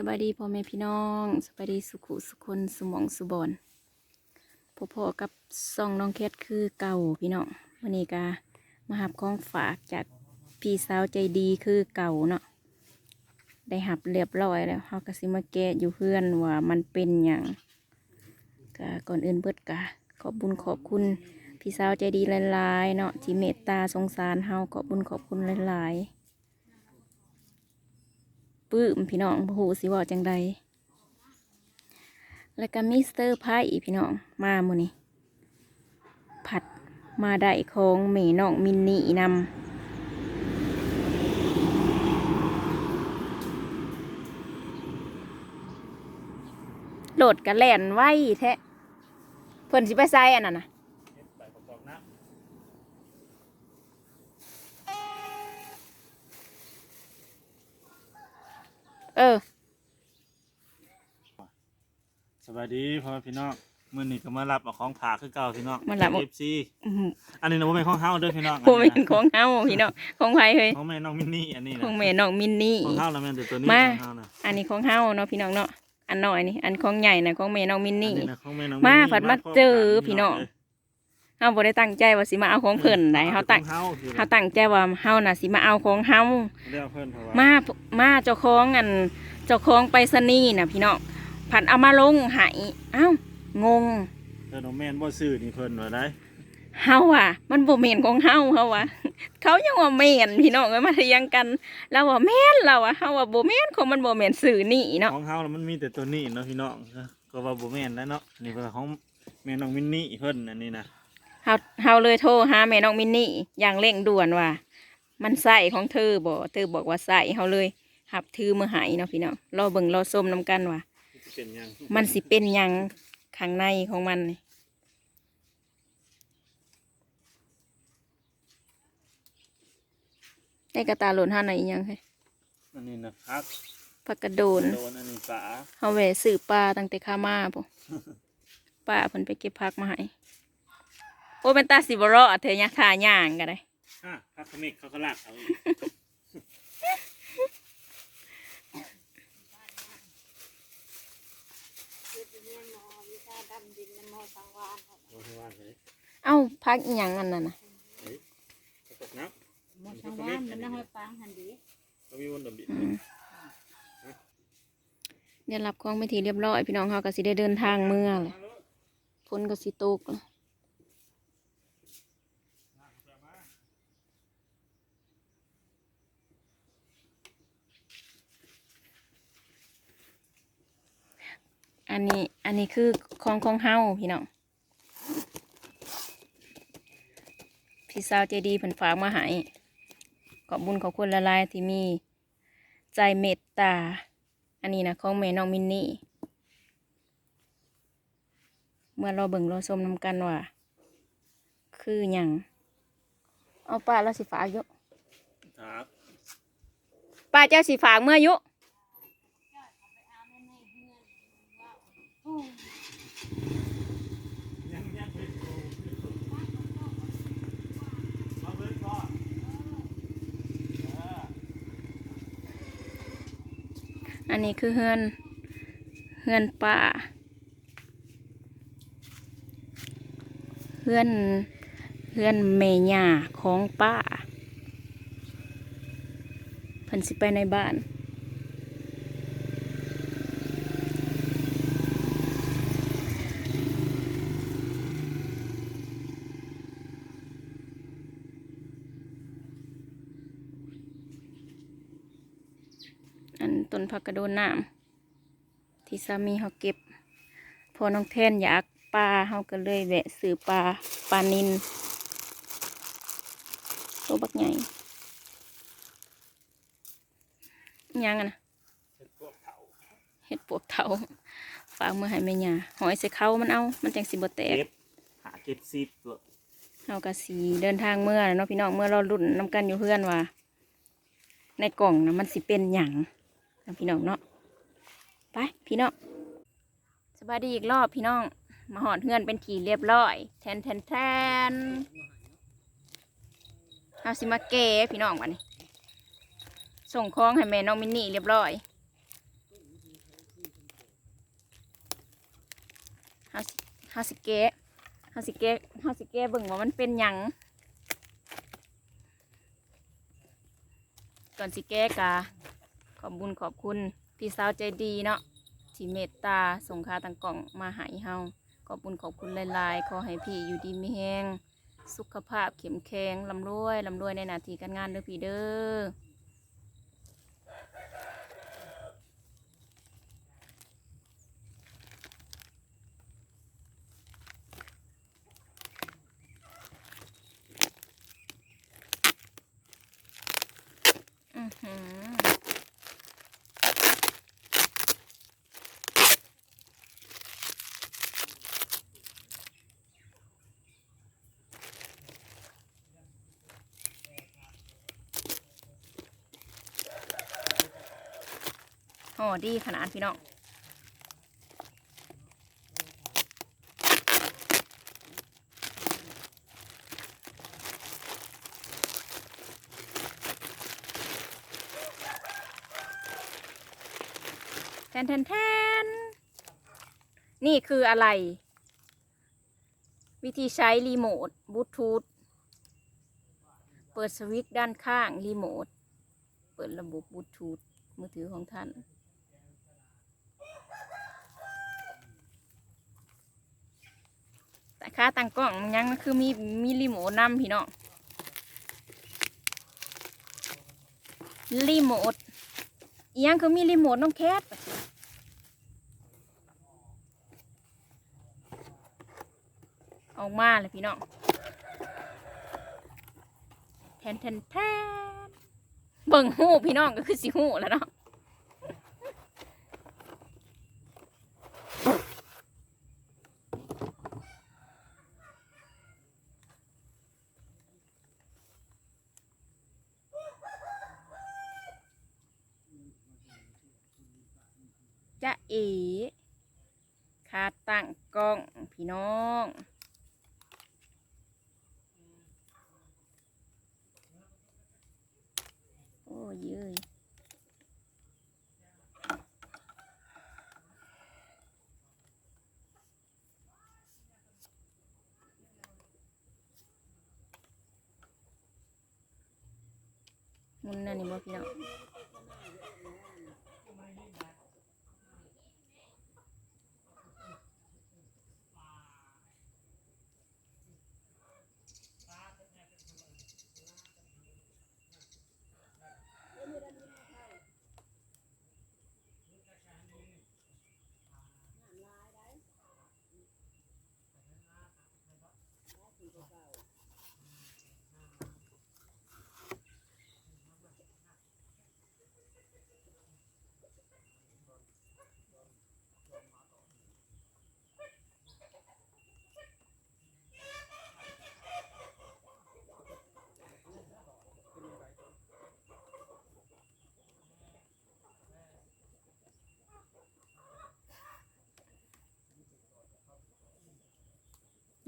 สบายดีพ่อแม่พี่น้องสบายดีสุขุสุคนสุหมองสุบอนพ่อๆกับซองน้องแคทคือเก่าพี่น้องวันนี้กามาหับของฝากจากพี่สาวใจดีคือเก่าเนาะได้หับเรียบร้อยแล้วเฮาก็สิมาแกะอยู่เพื่อนว่ามันเป็นอย่างกะก่อนอื่นเบิดกะขอบบุญขอบคุณพี่สาวใจดีหลายๆเนาะที่เมตตาสงสารเฮาขอบบุญขอบคุณหลายๆ ปื้มพี่น้องบ่ฮู้สิว่าจังใดแล้วก็มิสเตอร์ไพ่พี่น้องมามื้อนี้ผัดมาได้ของแม่น้องมินนี่นำโหลดกระแล่นไว้แท้เพิ่นสิไปใส่อันนั้นนะ เออ สวัสดีพ่อแม่พี่น้องมื่อนี้ก็มารับเอาของผากคือเก่าพี่น้องมารับเอา เอฟซีอื้อหืออันนี้นะว่าเป็นของเฮาเด้อพี่น้องบ่แม่นของเฮาพี่น้องของไผเฮ้ยของแม่น้องมินนี่อันนี้ขนะองแม่น้องมินนี่ ของเฮาแล้วแม่นแต่ตัวนี้มา ของเฮานะอันนี้ของเฮาเนาะพี่น้องเนาะอันน้อยนี่อันของใหญ่นะของแม่น้องมินอันนี่นี้นะของแม่น้องมานี่ผัดมาพร้เจอกัพี่น้องเลย เฮาบ่ได้ตั้งใจว่าสิมาเอาของเพิ่นได้เฮาตั้งของเฮาคือเฮาตั้งใจว่าเฮาน่ะสิมาเอาของเฮาเรียกเพิ่นเพราะว่ามามาเจ้าของอันเจ้าของไปรษณีย์น่ะพี่น้องผัดเอามาลงให้เอ้างงเพิ่นเอาแม่นบ่ซื้อนี่เพิ่นว่าได้เฮาอะ มันบ่แม่นของเฮาเฮาว่ะเขายังว่าแม่นพี่น้องเอ้ยมาเถียงกันเราว่าแม่นเราอะเฮาว่าบ่แม่นของมันบ่แม่นสื่อนี่เนาะของเฮาแล้วมันมีแต่ตัวนี้เนาะพี่น้องก็ว่าบ่แม่นแล้วเนาะนี่เป็นของแม่น้องมินนี่เพิ่นอันนี้นะ เฮาเฮาเลยโทรหาแม่น้องมินนี่อย่างเร่งด่วนว่า มันใส่ของเธอบ่เธอบอกว่าใส่เฮาเลยหับถือมือใหายเนาะพี่น้องรอเบิ่งรอส้มนํกันว่าเป็นหยังมันสิเป็นหยังข้างในของมันนี่ได้กระตาหล่นห้าไหนอีหยังเฮ้ยอันนี้นะพักผักกระโดนโดนอันนี้ฝาเฮาแหวะซื้อปลาตั้งแต่ข้ามาพุ่นป้าเพิ่นไปเก็บผักมาให้โอ้เป็นตาสิบ่รอดเถอะยะท่าย่างก็ได้อะพักขมิกเขาก็ลากเอาอีกโอ้ยว่าเลยเอ้าผักอีหยังอันนั้นน่ะตกน้หมดทางว่านมันน่าห้อยปังหันดีำก็มีวนดำบิอืมเดี๋ยวรับของไปทีเรียบร้อย พี่น้องเขาก็สิได้เดินทางเมื่อเลยฝนก็สิตกแล้ว อันนี้อันนี้คือของของเฮาพี่น้องพี่สาวใจดีเพิ่นฝากมาให้ขอบบุญขอบคุณละลายๆที่มี ใจเมตตา อันนี้นะของแม่น้องมินนี่ เมื่อเราเบิ่งเราชมนำกันว่า คือหยังเอาป้าเราสิฝากอยุครับป้าเจ้าสิฝากเมื่ออยุ ยังยังเป็นโตมาเบิ่งก่อนเออ อันนี้คือเฮือน เฮือนป้าเฮือน เฮือนเมย่าของป้าเพิ่นสิไปในบ้าน ผักกระโดนน้ำที่สามีเขาเก็บ พอน้องแทนอยากปลาเขาก็เลยแวะซื้อปลาปลานินตัวบักใหญ่อิหยังอะนะเฮ็ดพวกเขาเห็ดปวกเถาฝากมือให้แม่ยาหอยใส่เขามันเอา มันจังสิบ่แตกเก็บหาเก็บซีดตัวเราก็สีเดินทางเมื่อน่ะเนาะพี่น้องเมื่อเราลุ่นนำกันอยู่เพื่อนว่า ในกล่องนะมันสิเป็นหยังนะ พี่น้องเนาะไปพี่น้องสบายดีอีกรอบพี่น้อง มาหอนเฮือนเป็นทีเรียบร้อย แทนแทนแทนเอาสิมาเก้พี่น้องวันนี้ ส่งคล้องให้แม่น้องมินนี่เรียบร้อยเอาสิเอาสิกเอาสิเกเอาสิเกเบิ่งว่ามันเป็นหยังก่อนสิเก้กา อบบุญขอบคุณพี่สาวใจดีเนาะที่เมตตาส่งคาตังกล่องมาหายเฮาขอบบุญขอบคุณหลายๆขอให้พี่อยู่ดีมีแห้งสุขภาพเข้มแข็งลำรวยลำรวยในหน้าที่การงานเด้อพี่เด้ออือ อห่อดีขนาดพี่น้องแทนแทนแทนนี่คืออะไร วิธีใช้รีโมทบลูทูธเปิดสวิตช์ด้านข้างรีโมท เปิดระบบบลูทูธมือถือของท่าน แต่ ค่าตั้งกล้องยังคือมีมีรีโมทนำพี่น้องรีโมทอีหยังคือมีรีโมทน้องแคทออกมาเลยพี่น้องแทนแทนแทนเบิ่งหูพี่น้องก็คือสิหูแล้วเนาะ จะเอ๋ขาตั้งกล้องพี่น้อง โอ้ยเย้ยมุนนั่นนี่บ่พี่น้อง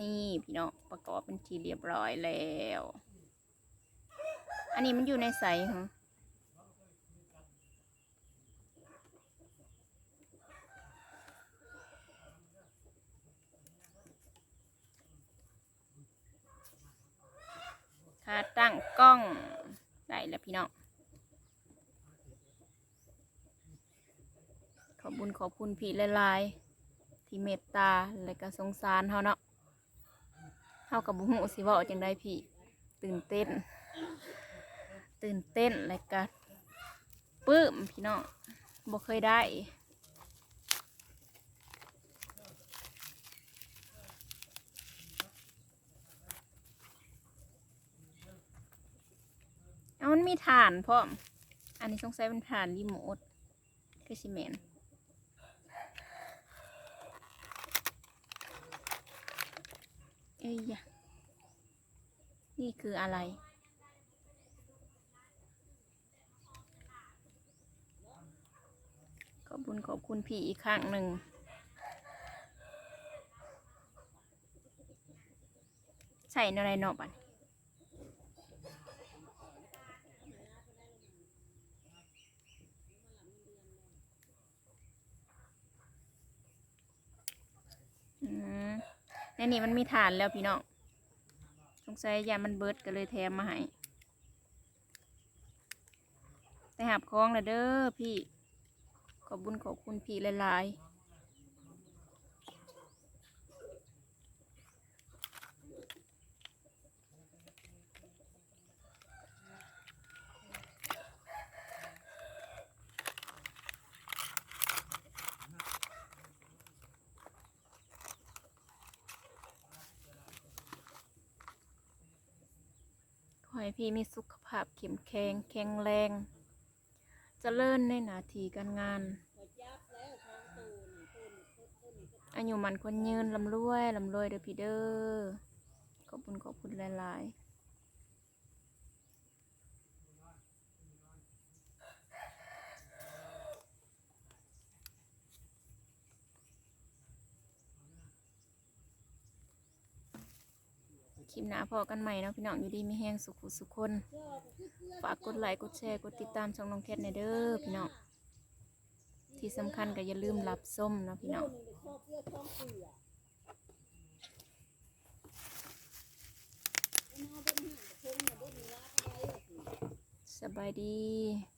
นี่พี่น้องประกอบเป็นทีเรียบร้อยแล้ว อันนี้มันอยู่ในใสฮะค่าตั้งกล้อง ได้แล้วพี่น้อง ขอบคุญขอบคุณพี่หลายๆที่เมตตาและก็สงสารเฮาเนาะ เฮากับบุหูสิเว่าจังได้พี่ ตื่นเต้น ตื่นเต้นและก็ปื้มพี่น้องบ่เคยได้เอามันมีฐานพร้อม อันนี้สงสัยเป็นฐานรีโมทคือสิแมนเอ้ยะนี่คืออะไร ขอบคุณขอบคุณพี่อีกครั้งหนึ่งใส่อะไรนอกบัดอืม ในนี่มันมีฐานแล้วพี่น้องสงสัยยามันเบิดก็เลยแถมมาให้แต่หาบคล้องแล้วเด้อพี่ ขอบบุญขอบคุณพี่หลายๆ ให้พี่มีสุขภาพเข้มแข็งแข็งแรงเจริญในหน้าที่การงาน อายุมันคนยืนลำรวยลำรวยเด้อพี่เด้อขอบคุณขอบคุณหลาย ๆ ลิปหน้าพอกันใหม่นะพี่น้องอยู่ดีมีแห้งสุขสุขคน ฝากกดไลค์กดแชร์กดติดตามช่องน้องแคทในเด้อพี่น้องที่สำคัญก็อย่าลืมรับส้มนะพี่น้องสบายดี